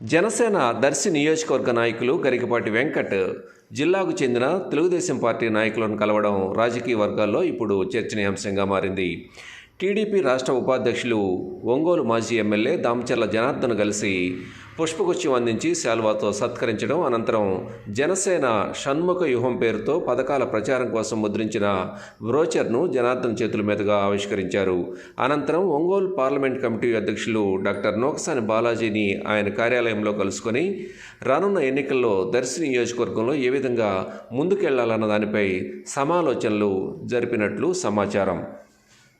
జనసేన దర్శి నియోజకవర్గ నాయకులు గరికపాటి వెంకట్ జిల్లాకు చెందిన తెలుగుదేశం పార్టీ నాయకులను కలవడం రాజకీయ వర్గాల్లో ఇప్పుడు చర్చనీయాంశంగా మారింది. టీడీపీ రాష్ట్ర ఉపాధ్యక్షులు ఒంగోలు మాజీ ఎమ్మెల్యే దామచర్ల జనార్దన్ కలిసి పుష్పగుచ్చం అందించి శాల్వాతో సత్కరించడం అనంతరం జనసేన షణ్ముఖ వ్యూహం పేరుతో పథకాల ప్రచారం కోసం ముద్రించిన బ్రోచర్ను జనార్దన్ చేతుల మీదుగా ఆవిష్కరించారు. అనంతరం ఒంగోలు పార్లమెంట్ కమిటీ అధ్యక్షులు డాక్టర్ నోకసాని బాలాజీని ఆయన కార్యాలయంలో కలుసుకొని రానున్న ఎన్నికల్లో దర్శి నియోజకవర్గంలో ఏ విధంగా ముందుకెళ్ళాలన్న దానిపై సమాలోచనలు జరిపినట్లు సమాచారం.